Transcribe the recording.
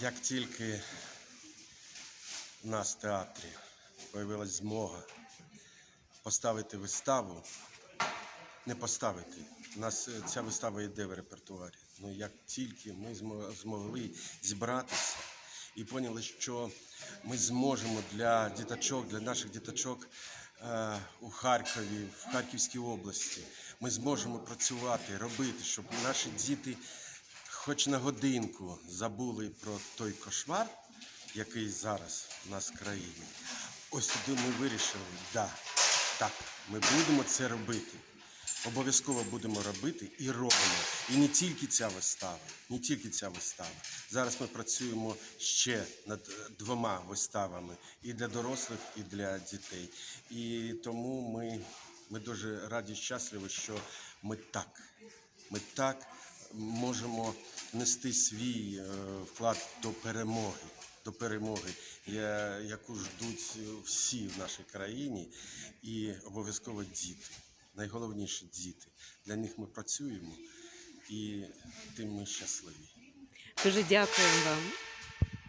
Як тільки у нас в театрі появилась змога поставити виставу, не поставити. У нас е, ця вистава йде в репертуарі. Ну як тільки ми змогли зібратися і поняли, що ми зможемо для діточок, для наших діточок е, у Харкові, в Харківській області, ми зможемо працювати, робити, щоб наші діти хоч на годинку забули про той кошмар, який зараз у нас в країні. Ось туди ми вирішили, да, так, ми будемо це робити. Обов'язково будемо робити і робимо. І не тільки ця вистава, не тільки ця вистава. Зараз ми працюємо ще над е, двома виставами і для дорослих, і для дітей. І тому ми, ми дуже раді щасливі, що ми так, ми так можемо нести свій е, вклад до перемоги, до перемоги, яку ждуть всі в нашій країні, і обов'язково діти. Найголовніше діти. Для них ми працюємо і тим ми щасливі. Дуже дякуємо вам.